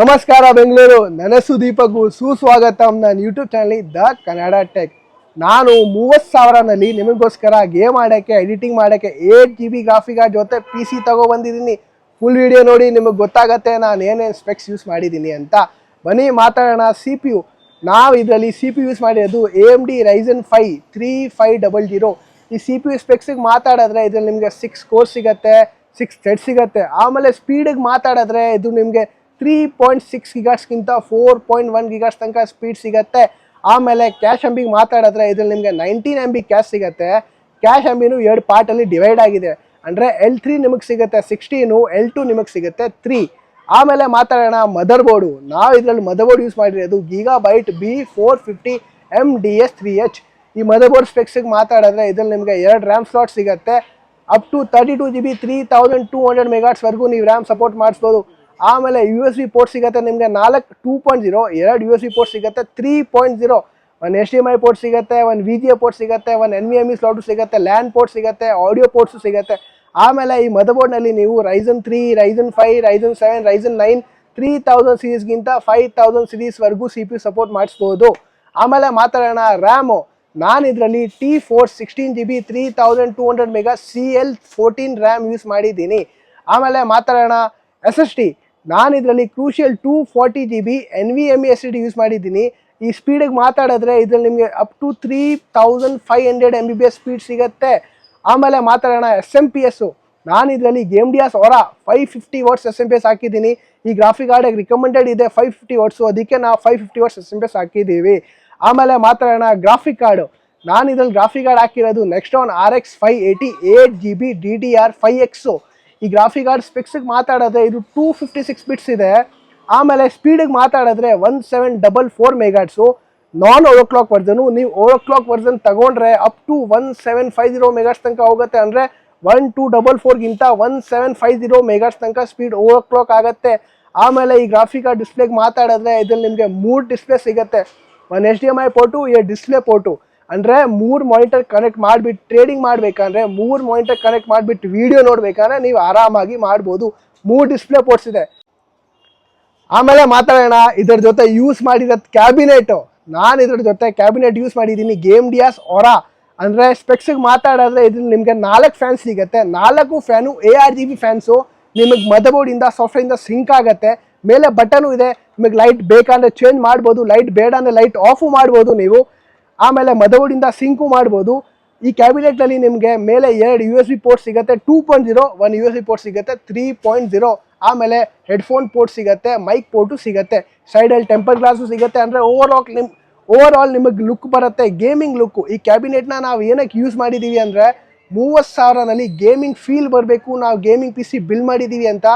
ನಮಸ್ಕಾರ ಬೆಂಗಳೂರು. ನನಸು ದೀಪಕ್ಕೂ ಸುಸ್ವಾಗತಂ ನನ್ನ YouTube channel the Kannada tech ನಾನು ಮೂವತ್ತು ಸಾವಿರನಲ್ಲಿ ನಿಮಗೋಸ್ಕರ ಗೇಮ್ ಆಡೋಕ್ಕೆ ಎಡಿಟಿಂಗ್ ಮಾಡೋಕ್ಕೆ ಏಟ್ ಜಿ ಬಿ ಗ್ರಾಫಿಕ ಜೊತೆ ಪಿ ಸಿ ಬಂದಿದ್ದೀನಿ. ಫುಲ್ ವಿಡಿಯೋ ನೋಡಿ ನಿಮಗೆ ಗೊತ್ತಾಗತ್ತೆ ನಾನು ಏನೇನು ಸ್ಪೆಕ್ಸ್ ಯೂಸ್ ಮಾಡಿದ್ದೀನಿ ಅಂತ. ಬನ್ನಿ ಮಾತಾಡೋಣ ಸಿ ಪಿ ಯು ನಾವು ಇದರಲ್ಲಿ ಸಿ ಪಿ ಯೂಸ್ ಮಾಡಿರೋದು A M D Ryzen five three five double zero ಈ ಸಿ ಪಿ ಯು ಸ್ಪೆಕ್ಸಿಗೆ ಮಾತಾಡಿದ್ರೆ ಇದರಲ್ಲಿ ನಿಮಗೆ ಸಿಕ್ಸ್ ಕೋರ್ ಸಿಗತ್ತೆ ಸಿಕ್ಸ್ ಥ್ರೆಡ್ ಸಿಗತ್ತೆ. ಆಮೇಲೆ ಸ್ಪೀಡಿಗೆ ಮಾತಾಡಿದ್ರೆ ಇದು ನಿಮಗೆ ತ್ರೀ ಪಾಯಿಂಟ್ ಸಿಕ್ಸ್ ಗಿಗಾಸ್ಗಿಂತ ಫೋರ್ ಪಾಯಿಂಟ್ ಒನ್ ಗಿಗಾಸ್ ತನಕ ಸ್ಪೀಡ್ ಸಿಗುತ್ತೆ. ಆಮೇಲೆ ಕ್ಯಾಶ್ ಎಂಬಿಗೆ ಮಾತಾಡಿದ್ರೆ ಇದ್ರಲ್ಲಿ ನಿಮಗೆ ನೈನ್ಟೀನ್ ಎಂ ಬಿ ಕ್ಯಾಶ್ ಸಿಗುತ್ತೆ ಕ್ಯಾಶ್ ಎಂಬಿನೂ ಎರಡು ಪಾರ್ಟಲ್ಲಿ ಡಿವೈಡ್ ಆಗಿದೆ. ಅಂದರೆ ಎಲ್ ತ್ರೀ ನಿಮಗೆ ಸಿಗುತ್ತೆ ಸಿಕ್ಸ್ಟೀನು ಎಲ್ ಟು ನಿಮಗೆ ಸಿಗುತ್ತೆ ತ್ರೀ ಆಮೇಲೆ ಮಾತಾಡೋಣ ಮದರ್ ಬೋರ್ಡು ನಾವು ಇದರಲ್ಲಿ ಮದರ್ ಬೋರ್ಡ್ ಯೂಸ್ ಮಾಡಿರೋದು Gigabyte B four fifty M D S three H ಈ ಮದರ್ ಬೋರ್ಡ್ ಸ್ಪೆಕ್ಸಿಗೆ ಮಾತಾಡಿದ್ರೆ ಇದ್ರಲ್ಲಿ ನಿಮಗೆ ಎರಡು ರ್ಯಾಮ್ ಸ್ಲಾಟ್ ಸಿಗುತ್ತೆ. Up to thirty two G B three thousand two hundred ಮೆಗಾಟ್ಸ್ವರೆಗೂ ನೀವು ರ್ಯಾಮ್ ಸಪೋರ್ಟ್ ಮಾಡಿಸ್ಬೋದು. ಆಮೇಲೆ ಯು ಎಸ್ ಬಿ ಪೋರ್ಟ್ ಸಿಗುತ್ತೆ ನಿಮಗೆ ನಾಲ್ಕು ಟೂ ಪಾಯಿಂಟ್ ಜೀರೋ ಎರಡು ಯು ಎಸ್ ಬಿ ಪೋರ್ಟ್ ಸಿಗುತ್ತೆ ತ್ರೀ ಪಾಯಿಂಟ್ ಜೀರೋ ಒಂದು H D M I port ಸಿಗುತ್ತೆ, ಒಂದು ವಿ ಜಿ ಎ ಪೋರ್ಟ್ ಸಿಗುತ್ತೆ, ಒಂದು N V M E slot ಸಿಗುತ್ತೆ ಲ್ಯಾಂಡ್ ಪೋರ್ಟ್ ಸಿಗುತ್ತೆ ಆಡಿಯೋ ಪೋರ್ಟ್ಸು ಸಿಗುತ್ತೆ. ಆಮೇಲೆ ಈ ಮದರ್ಬೋರ್ಡ್ನಲ್ಲಿ ನೀವು Ryzen three Ryzen five Ryzen seven Ryzen nine three thousand ಸೀರೀಸ್ಗಿಂತ five thousand ಸೀರೀಸ್ವರೆಗೂ ಸಿ ಪಿ ಸಪೋರ್ಟ್ ಮಾಡಿಸ್ಬೋದು. ಆಮೇಲೆ ಮಾತಾಡೋಣ ರ್ಯಾಮು ನಾನು ಇದರಲ್ಲಿ T four sixteen G B three thousand two hundred mega C L fourteen RAM use ಮಾಡಿದ್ದೀನಿ. ಆಮೇಲೆ ಮಾತಾಡೋಣ S S T ನಾನು ಇದರಲ್ಲಿ Crucial two forty G B N V M S D use ಮಾಡಿದ್ದೀನಿ. ಈ ಸ್ಪೀಡಿಗೆ ಮಾತಾಡಿದ್ರೆ ಇದರಲ್ಲಿ ನಿಮಗೆ up to three thousand five hundred M B B S speed ಸಿಗುತ್ತೆ. ಆಮೇಲೆ ಮಾತಾಡೋಣ ಎಸ್ ಎಂ ಪಿ ಎಸ್ಸು ನಾನು ಇದರಲ್ಲಿ ಗೇಮ್ ಡಿಯಾಸ್ ಹೊರ five fifty watts S M P S ಹಾಕಿದ್ದೀನಿ. ಈ ಗ್ರಾಫಿಕ್ ಕಾರ್ಡಿಗೆ ರಿಕಮೆಂಡೆಡ್ ಇದೆ ಫೈವ್ ಫಿಫ್ಟಿ ವರ್ಡ್ಸು ಅದಕ್ಕೆ ನಾವು five fifty watts S M P S ಹಾಕಿದ್ದೀವಿ. ಆಮೇಲೆ ಮಾತಾಡೋಣ ಗ್ರಾಫಿಕ್ ಕಾರ್ಡು ನಾನು ಇದರಲ್ಲಿ ಗ್ರಾಫಿಕ್ ಕಾರ್ಡ್ ಹಾಕಿರೋದು next on R X five eighty eight G B D D R five X ಈ ಗ್ರಾಫಿಕ್ ಕಾರ್ಡ್ ಸ್ಪೆಕ್ಸಿಗೆ ಮಾತಾಡಿದ್ರೆ ಇದು ಟೂ ಫಿಫ್ಟಿ ಸಿಕ್ಸ್ ಬಿಟ್ಸ್ ಇದೆ. ಆಮೇಲೆ ಸ್ಪೀಡಿಗೆ ಮಾತಾಡಿದ್ರೆ one seven double four megahertz non overclock version ನೀವು ಓವರ್ ಕ್ಲಾಕ್ ವರ್ಜನ್ ತಗೊಂಡ್ರೆ up to one seven five zero megahertz ತನಕ ಹೋಗುತ್ತೆ ಅಂದರೆ one two double ಫೋರ್ಗಿಂತ one seven five zero megahertz ತನಕ ಸ್ಪೀಡ್ ಓವರ್ ಕ್ಲಾಕ್ ಆಗುತ್ತೆ. ಆಮೇಲೆ ಈ ಗ್ರಾಫಿಕ್ ಕಾರ್ಡ್ ಡಿಸ್ಪ್ಲೇಗೆ ಮಾತಾಡಿದ್ರೆ ಇದ್ರಲ್ಲಿ ನಿಮಗೆ ಮೂರು ಡಿಸ್ಪ್ಲೇ ಸಿಗುತ್ತೆ. One H D M I port a display port ಅಂದರೆ ಮೂರು ಮಾನಿಟರ್ ಕನೆಕ್ಟ್ ಮಾಡಿಬಿಟ್ಟು ಟ್ರೇಡಿಂಗ್ ಮಾಡಬೇಕಂದ್ರೆ ಮೂರು ಮಾನಿಟರ್ ಕನೆಕ್ಟ್ ಮಾಡಿಬಿಟ್ಟು ವಿಡಿಯೋ ನೋಡ್ಬೇಕಂದ್ರೆ ನೀವು ಆರಾಮಾಗಿ ಮಾಡ್ಬೋದು. ಮೂರು ಡಿಸ್ಪ್ಲೇ ಪೋರ್ಟ್ಸ್ ಇದೆ. ಆಮೇಲೆ ಮಾತಾಡೋಣ, ಇದರ ಜೊತೆ ಯೂಸ್ ಮಾಡಿರೋ ಕ್ಯಾಬಿನೆಟು ನಾನು ಇದ್ರ ಜೊತೆ ಕ್ಯಾಬಿನೆಟ್ ಯೂಸ್ ಮಾಡಿದ್ದೀನಿ ಗೇಮ್ ಡಿಯಾಸ್ ಹೊರ ಅಂದರೆ ಸ್ಪೆಕ್ಸಿಗೆ ಮಾತಾಡಿದ್ರೆ ಇದ್ರಲ್ಲಿ ನಿಮಗೆ ನಾಲ್ಕು ಫ್ಯಾನ್ ಸಿಗುತ್ತೆ. ನಾಲ್ಕು fan A R G B fans ನಿಮಗೆ ಮದಬೋರ್ಡಿಂದ ಸಾಫ್ಟ್ವೇರಿಂದ ಸಿಂಕ್ ಆಗುತ್ತೆ. ಮೇಲೆ ಬಟನು ಇದೆ. ನಿಮಗೆ ಲೈಟ್ ಬೇಕಂದ್ರೆ ಚೇಂಜ್ ಮಾಡ್ಬೋದು. ಲೈಟ್ ಬೇಡ ಅಂದರೆ ಲೈಟ್ ಆಫು ಮಾಡ್ಬೋದು ನೀವು. ಆಮೇಲೆ ಮದವುಡಿಂದ ಸಿಂಕು ಮಾಡ್ಬೋದು. ಈ ಕ್ಯಾಬಿನೆಟ್ನಲ್ಲಿ ನಿಮಗೆ ಮೇಲೆ ಎರಡು ಯು ಎಸ್ ಬಿ ಪೋರ್ಟ್ ಸಿಗುತ್ತೆ two point zero one U S B port ಸಿಗುತ್ತೆ ತ್ರೀ ಪಾಯಿಂಟ್ ಜೀರೋ ಆಮೇಲೆ ಹೆಡ್ಫೋನ್ ಪೋರ್ಟ್ ಸಿಗುತ್ತೆ ಮೈಕ್ ಪೋರ್ಟು ಸಿಗುತ್ತೆ. ಸೈಡಲ್ಲಿ ಟೆಂಪರ್ ಗ್ಲಾಸು ಸಿಗುತ್ತೆ ಅಂದರೆ ಓವರ್ ಆಲ್ ನಿಮ್ ಓವರ್ ಆಲ್ ನಿಮಗೆ ಲುಕ್ ಬರುತ್ತೆ ಗೇಮಿಂಗ್ ಲುಕ್ಕು ಈ ಕ್ಯಾಬಿನೆಟ್ನ ನಾವು ಏನಕ್ಕೆ ಯೂಸ್ ಮಾಡಿದ್ದೀವಿ ಅಂದರೆ ಮೂವತ್ತು ಸಾವಿರನಲ್ಲಿ ಗೇಮಿಂಗ್ ಫೀಲ್ ಬರಬೇಕು, ನಾವು ಗೇಮಿಂಗ್ ಪಿ ಸಿ ಬಿಲ್ ಮಾಡಿದ್ದೀವಿ ಅಂತ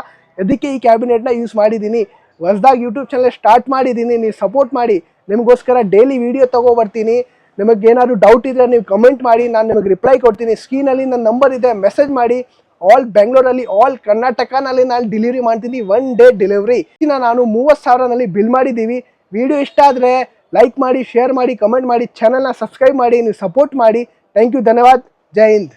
ಅದಕ್ಕೆ ಈ ಕ್ಯಾಬಿನೆಟ್ನ ಯೂಸ್ ಮಾಡಿದ್ದೀನಿ ಹೊಸದಾಗಿ ಯೂಟ್ಯೂಬ್ ಚಾನಲ್ ಸ್ಟಾರ್ಟ್ ಮಾಡಿದ್ದೀನಿ ನೀವು ಸಪೋರ್ಟ್ ಮಾಡಿ. ನಿಮಗೋಸ್ಕರ ಡೈಲಿ ವಿಡಿಯೋ ತೊಗೊಬರ್ತೀನಿ ನಿಮಗೆ ಏನಾದರೂ ಡೌಟ್ ಇದ್ದರೆ ನೀವು ಕಮೆಂಟ್ ಮಾಡಿ, ನಾನು ನಿಮಗೆ ರಿಪ್ಲೈ ಕೊಡ್ತೀನಿ. ಸ್ಕ್ರೀನಲ್ಲಿ ನನ್ನ ನಂಬರ್ ಇದೆ ಮೆಸೇಜ್ ಮಾಡಿ. ಆಲ್ ಬೆಂಗಳೂರಲ್ಲಿ ಆಲ್ ಕರ್ನಾಟಕನಲ್ಲಿ ನಾನು ಡೆಲಿವರಿ ಮಾಡ್ತೀನಿ. ಒನ್ ಡೇ ಡೆಲಿವರಿ ಇನ್ನು ನಾನು ಮೂವತ್ತು ಸಾವಿರನಲ್ಲಿ ಬಿಲ್ ಮಾಡಿದ್ದೀವಿ. ವಿಡಿಯೋ ಇಷ್ಟ ಆದರೆ ಲೈಕ್ ಮಾಡಿ ಶೇರ್ ಮಾಡಿ ಕಮೆಂಟ್ ಮಾಡಿ. ಚಾನಲ್ನ ಸಬ್ಸ್ಕ್ರೈಬ್ ಮಾಡಿ, ನೀವು ಸಪೋರ್ಟ್ ಮಾಡಿ. ಥ್ಯಾಂಕ್ ಯು ಧನ್ಯವಾದ. ಜೈ ಹಿಂದ್.